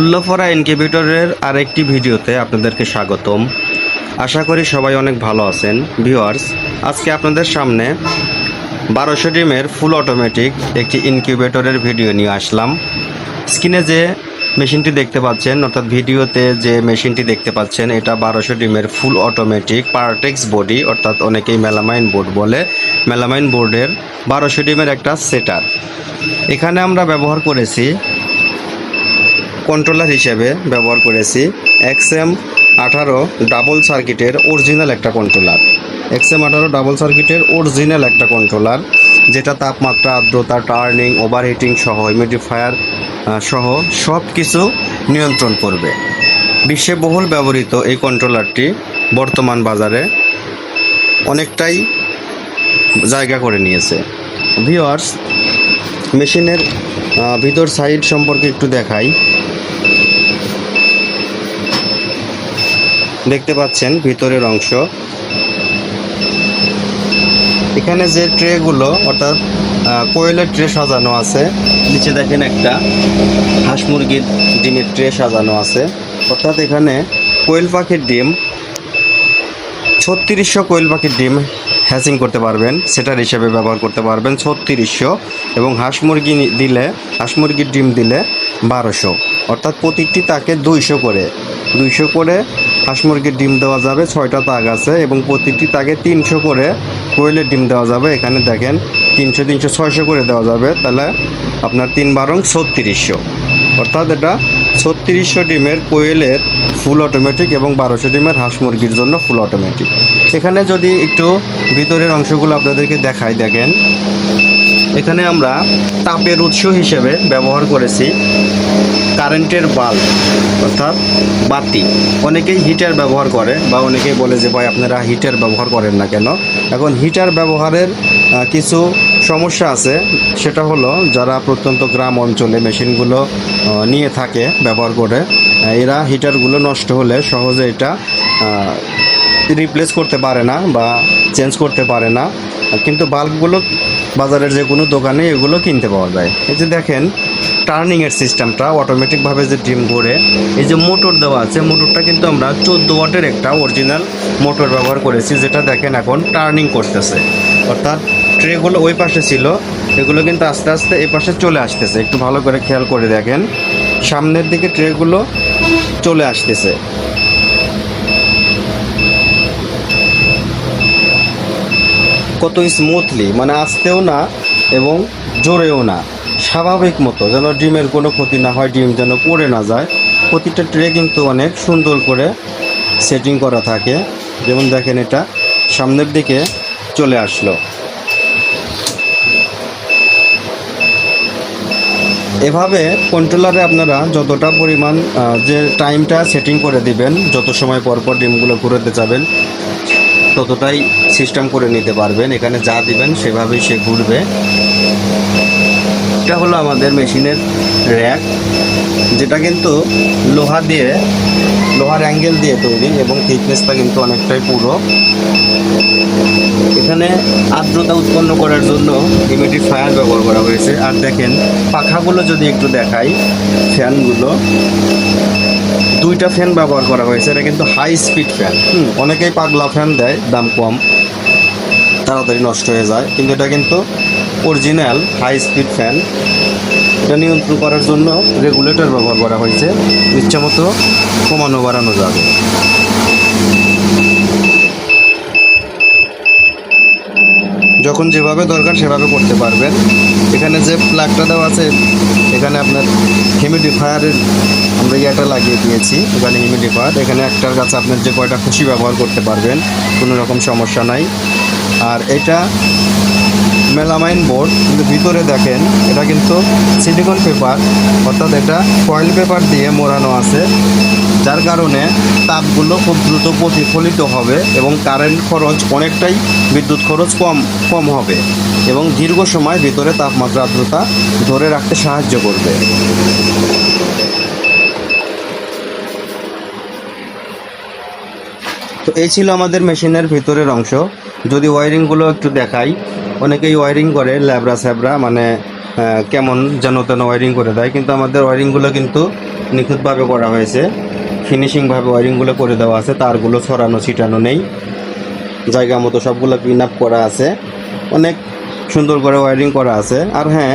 উল্লফরা ইনকিউবেটরের আরেকটি ভিডিওতে আপনাদেরকে স্বাগতম। আশা করি সবাই অনেক ভালো আছেন। ভিউয়ার্স, আজকে আপনাদের সামনে বারোশো ডিমের ফুল অটোমেটিক একটি ইনকিউবেটরের ভিডিও নিয়ে আসলাম। স্ক্রিনে যে মেশিনটি দেখতে পাচ্ছেন, অর্থাৎ ভিডিওতে যে মেশিনটি দেখতে পাচ্ছেন, এটা বারোশো ডিমের ফুল অটোমেটিক পার্টেক্স বডি, অর্থাৎ অনেকেই মেলামাইন বোর্ড বলে। মেলামাইন বোর্ডের বারোশো ডিমের একটা সেটার। এখানে আমরা ব্যবহার করেছি কন্ট্রোলার হিসেবে ব্যবহার করেছি এক্সএম আঠারো ডাবল সার্কিটের অরিজিনাল একটা কন্ট্রোলার এক্সএম আঠারো ডাবল সার্কিটের অরিজিনাল একটা কন্ট্রোলার যেটা তাপমাত্রা, আর্দ্রতা টার্নিং ওভারহিটিং সহ হিউমিডিফায়ার সহ সব কিছু নিয়ন্ত্রণ করবে। বিশ্বে বহুল ব্যবহৃত এই কন্ট্রোলারটি বর্তমান বাজারে অনেকটাই জায়গা করে নিয়েছে। ভিওয়ার্স মেশিনের ভিতর সাইড সম্পর্কে একটু দেখাই। দেখতে পাচ্ছেন ভিতরের অংশ। এখানে যে ট্রেগুলো অর্থাৎ কোয়েলের ট্রে সাজানো আছে, নিচে দেখেন একটা হাঁস মুরগির ডিমের ট্রে সাজানো আছে। অর্থাৎ এখানে কোয়েল পাখির ডিম, ছত্রিশশো কোয়েল পাখির ডিম হ্যাচিং করতে পারবেন, সেটার হিসেবে ব্যবহার করতে পারবেন ছত্রিশশো। এবং হাঁস মুরগি দিলে, হাঁস মুরগির ডিম দিলে বারোশো। অর্থাৎ প্রতিটি তাকে দুইশো করে দুইশো করে হাঁস মুরগির ডিম দেওয়া যাবে, ছয়টা তাক আছে এবং প্রতিটি তাকে তিনশো করে কোয়েলের ডিম দেওয়া যাবে। এখানে দেখেন, তিনশো তিনশো, ছয়শো করে দেওয়া যাবে। তাহলে আপনার তিন বারং ছত্রিশশো। অর্থাৎ এটা ছত্রিশশো ডিমের কোয়েলের ফুল অটোমেটিক এবং বারোশো ডিমের হাঁস মুরগির জন্য ফুল অটোমেটিক। এখানে যদি একটু ভিতরের অংশগুলো আপনাদেরকে দেখাই, দেখেন। এখানে আমরা তাপের উৎস হিসেবে ব্যবহার করেছি। কারেন্টের বাল্ব, অর্থাৎ বাতি। অনেকেই হিটার ব্যবহার করে বা অনেকেই বলে যে, ভাই, আপনারা হিটার ব্যবহার করেন না কেন? এখন হিটার ব্যবহারের কিছু সমস্যা আছে। সেটা হলো যারা প্রত্যন্ত গ্রাম অঞ্চলে মেশিনগুলো নিয়ে থাকে ব্যবহার করে, এরা হিটারগুলো নষ্ট হলে সহজে এটা রিপ্লেস করতে পারে না বা চেঞ্জ করতে পারে না। কিন্তু বাল্বগুলো বাজারের যে কোনো দোকানে এগুলো কিনতে পাওয়া যায়। এই যে দেখেন টার্নিংয়ের সিস্টেমটা অটোমেটিকভাবে যে ডিম ঘুরে এই যে মোটর দেওয়া আছে মোটরটা কিন্তু আমরা চোদ্দ ওয়াটের একটা অরিজিনাল মোটর ব্যবহার করেছি, যেটা দেখেন এখন টার্নিং করতেছে। অর্থাৎ ট্রেগুলো ওই পাশে ছিল, এগুলো কিন্তু আস্তে আস্তে এই পাশে চলে আসতেছে। একটু ভালো করে খেয়াল করে দেখেন, সামনের দিকে ট্রেগুলো চলে আসতেছে। কত স্মুথলি মানে আসতেও না এবং জোরেও না, স্বাভাবিক মতো যেন ডিমের কোনো ক্ষতি না হয়, ডিম যেন পড়ে না যায়। প্রতিটা ট্রে কিন্তু অনেক সুন্দর করে সেটিং করা থাকে। যেমন দেখেন এটা, সামনের দিকে চলে আসলো। এভাবে কন্ট্রোলারে আপনারা যতটা পরিমাণ যে টাইমটা সেটিং করে দিবেন, যত সময় পর পর ডিমগুলো ঘুরোতে যাবেন ততটাই সিস্টেম করে নিতে পারবেন। এখানে যা দিবেন সেভাবেই সে ঘুরবে। এটা হলো আমাদের মেশিনের র্যাক যেটা কিন্তু লোহা দিয়ে, লোহার অ্যাঙ্গেল দিয়ে তৈরি এবং থিকনেসটা কিন্তু অনেকটাই পুরো। এখানে আর্দ্রতা উৎপন্ন করার জন্য ফায়ার ব্যবহার করা হয়েছে। আর দেখেন, পাখাগুলো যদি একটু দেখাই ফ্যানগুলো দুইটা ফ্যান ব্যবহার করা হয়েছে, এটা কিন্তু হাই স্পিড ফ্যান হুম, অনেকেই পাগলা ফ্যান দেয়, দাম কম, তাড়াতাড়ি নষ্ট হয়ে যায়, কিন্তু এটা কিন্তু অরিজিনাল হাই স্পিড ফ্যান এটা নিয়ন্ত্রণ করার জন্য রেগুলেটর ব্যবহার করা হয়েছে ইচ্ছা মতো কমানো বাড়ানো যাবে। যখন যেভাবে দরকার সেভাবে করতে পারবেন। এখানে যে প্লাগটা দেওয়া আছে, এখানে আপনার হিউমিডিফায়ারের আমরা ইয়েটা লাগিয়ে দিয়েছি, এখানে হিমিডিফায়ার এখানে একটার কাছে আপনার যে কয়টা খুশি ব্যবহার করতে পারবেন, কোনো রকম সমস্যা নাই। আর এটা মেলামাইন বোর্ড, কিন্তু ভিতরে দেখেন, এটা কিন্তু সিলিকন পেপার অর্থাৎ এটা ফয়েল পেপার দিয়ে মোড়ানো আছে, যার কারণে তাপগুলো খুব দ্রুত প্রতিফলিত হবে এবং কারেন্ট খরচ অনেকটাই বিদ্যুৎ খরচ কম কম হবে এবং দীর্ঘ সময় ভিতরে তাপমাত্রা আর্দ্রতা ধরে রাখতে সাহায্য করবে। তো এই ছিল আমাদের মেশিনের ভিতরের অংশ। যদি ওয়ারিংগুলো একটু দেখাই অনেকেই ওয়ারিং করে, ল্যাবরা স্যাবরা মানে কেমন যেন তেন ওয়ারিং করে দেয়। কিন্তু আমাদের ওয়ারিংগুলো কিন্তু নিখুঁতভাবে করা হয়েছে। ফিনিশিংভাবে ওয়ারিংগুলো করে দেওয়া আছে, তারগুলো ছড়ানো, ছিটানো নেই। জায়গা মতো সবগুলো পিন আপ করা আছে। অনেক সুন্দর করে ওয়ারিং করা আছে। আর হ্যাঁ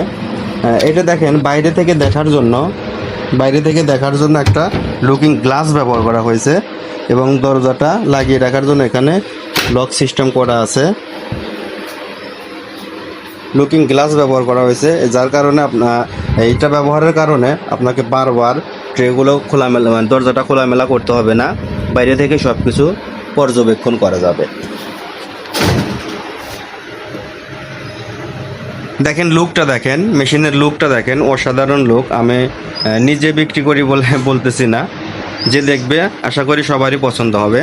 এটা দেখেন, বাইরে থেকে দেখার জন্য, বাইরে থেকে দেখার জন্য একটা লুকিং গ্লাস ব্যবহার করা হয়েছে। এবং দরজাটা লাগিয়ে রাখার জন্য এখানে লক সিস্টেম করা আছে। লুকিং গ্লাস ব্যবহার করা হয়েছে, যার কারণে আপনার এইটা ব্যবহারের কারণে আপনাকে বারবার ট্রেগুলো খোলামেলা মানে দরজাটা খোলামেলা করতে হবে না, বাইরে থেকে সব কিছু পর্যবেক্ষণ করা যাবে। দেখেন লুকটা দেখেন, মেশিনের লুকটা দেখেন, অসাধারণ লুক আমি নিজে বিক্রি করি বলে বলতেছি না, যে দেখবে, আশা করি সবারই পছন্দ হবে।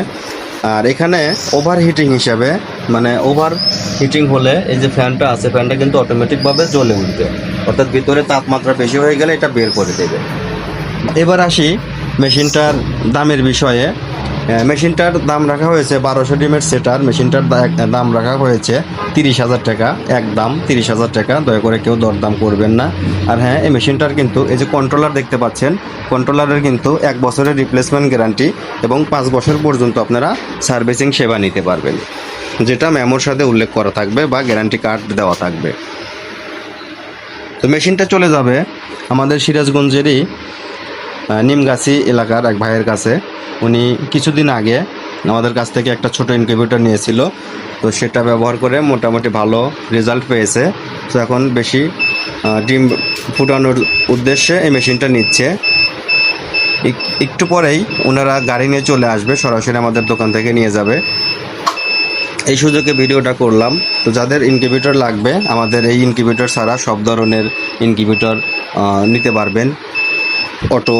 আর এখানে ওভার হিটিং হিসাবে মানে ওভার হিটিং হলে এই যে ফ্যানটা আছে, ফ্যানটা কিন্তু অটোমেটিকভাবে জ্বলে উঠবে। অর্থাৎ ভিতরে তাপমাত্রা বেশি হয়ে গেলে এটা বের করে দেবে। এবার আসি মেশিনটার দামের বিষয়ে। মেশিনটার দাম রাখা হয়েছে বারোশো ডিমের সেটার। মেশিনটার দাম রাখা হয়েছে তিরিশ হাজার টাকা। এক দাম তিরিশ হাজার টাকা। দয়া করে কেউ দরদাম করবেন না। আর হ্যাঁ এই মেশিনটার কিন্তু এই যে কন্ট্রোলার দেখতে পাচ্ছেন কন্ট্রোলারের কিন্তু এক বছরের রিপ্লেসমেন্ট গ্যারান্টি এবং পাঁচ বছর পর্যন্ত আপনারা সার্ভিসিং সেবা নিতে পারবেন। যেটা মেমোর সাথে উল্লেখ করা থাকবে বা গ্যারান্টি কার্ড দেওয়া থাকবে। তো মেশিনটা চলে যাবে আমাদের সিরাজগঞ্জেরই নিমগাছি এলাকার এক ভাইয়ের কাছে। উনি কিছুদিন আগে আমাদের কাছ থেকে একটা ছোট ইনকিউবেটর নিয়েছিল। তো সেটা ব্যবহার করে মোটামুটি ভালো রেজাল্ট পেয়েছে। তো এখন বেশি ডিম ফুটানোর উদ্দেশ্যে এই মেশিনটা নিচ্ছে। একটু পরেই ওনারা গাড়ি নিয়ে চলে আসবে, সরাসরি আমাদের দোকান থেকে নিয়ে যাবে। এই সুযোগে ভিডিওটা করলাম। তো যাদের ইনকিউবেটর লাগবে, আমাদের এই ইনকিউবেটর ছাড়া সব ধরনের ইনকিউবেটর নিতে পারবেন। অটো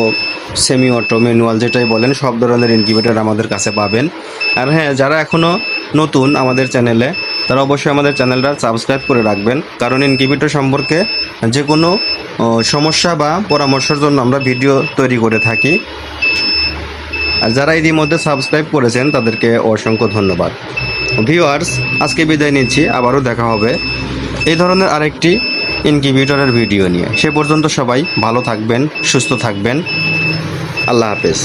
সেমি অটো ম্যানুয়াল যেটাই বলেন, সব ধরনের ইনকিউবেটর আমাদের কাছে পাবেন। আর হ্যাঁ যারা এখনও নতুন আমাদের চ্যানেলে তারা অবশ্যই আমাদের চ্যানেলটা সাবস্ক্রাইব করে রাখবেন। কারণ ইনকিউবেটর সম্পর্কে যে কোনো সমস্যা বা পরামর্শের জন্য আমরা ভিডিও তৈরি করে থাকি। আর যারা ইতিমধ্যে সাবস্ক্রাইব করেছেন, তাদেরকে অসংখ্য ধন্যবাদ। ভিউয়ার্স, আজকে বিদায় নিচ্ছি, আবারও দেখা হবে এই ধরনের আরেকটি ইনকিউবিটরের ভিডিও নিয়ে। সে পর্যন্ত সবাই ভালো থাকবেন, সুস্থ থাকবেন। আল্লাহ হাফেজ।